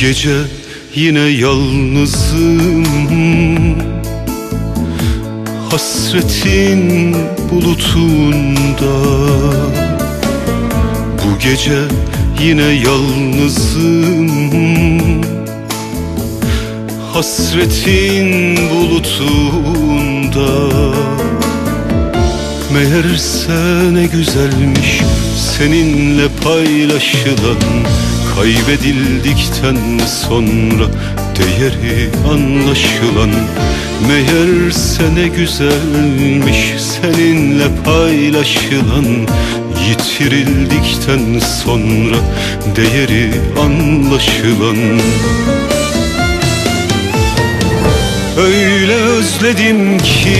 gece yine yalnızım. Hasretin bulutunda. Bu gece yine yalnızım. Hasretin bulutunda. Meğerse ne güzelmiş seninle paylaşılan Kaybedildikten sonra değeri anlaşılan Meğerse ne güzelmiş seninle paylaşılan Yitirildikten sonra değeri anlaşılan. Öyle özledim ki,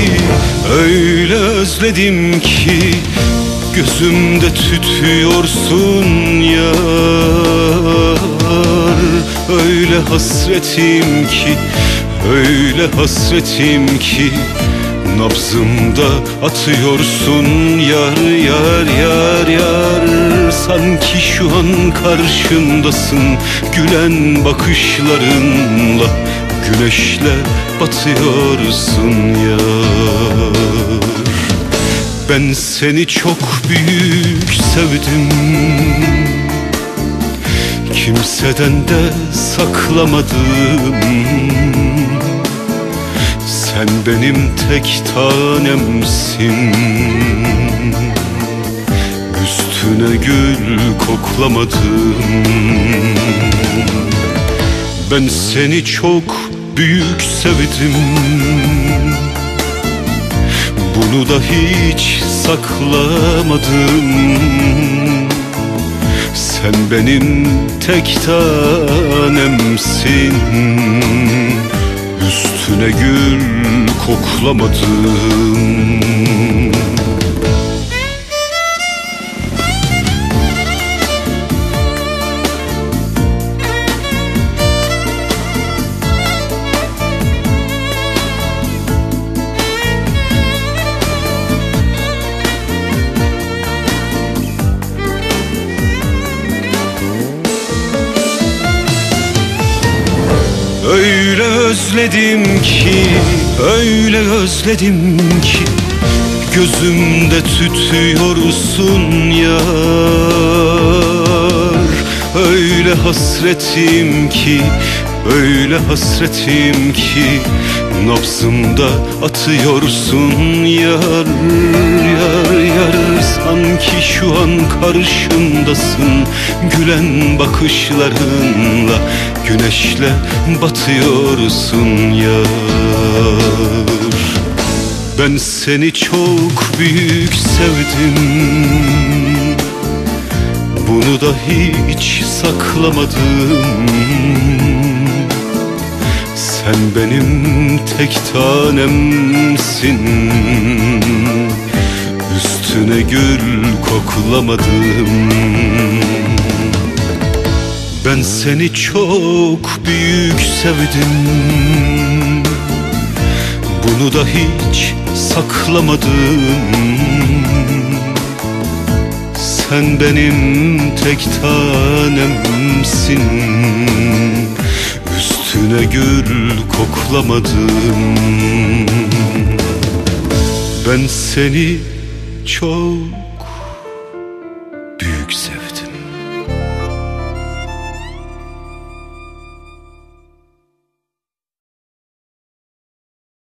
öyle özledim ki Gözümde tütüyorsun yar. Öyle hasretim ki, öyle hasretim ki Nabzımda atıyorsun yar yar yar yar. Sanki şu an karşımdasın gülen bakışlarınla Güneşle batıyorsun yar Ben seni çok büyük sevdim. Kimseden de saklamadım. Sen benim tek tanemsin. Üstüne gül koklamadım. Ben seni çok büyük sevdim Bunu da hiç saklamadım. Sen benim tek tanemsin. Üstüne gül koklamadım Öyle özledim ki, öyle özledim ki Gözümde tütüyorsun yar. Öyle hasretim ki, öyle hasretim ki Nabzımda atıyorsun yar yar yar. Sanki şu an karşımdasın Gülen bakışlarınla Güneşle batıyorsun yar Ben seni çok büyük sevdim. Bunu da hiç saklamadım. Sen benim tek tanemsin. Üstüne gül koklamadım Ben seni çok büyük sevdim. Bunu da hiç saklamadım. Sen benim tek tanemsin. Üstüne gül koklamadım. Ben seni çok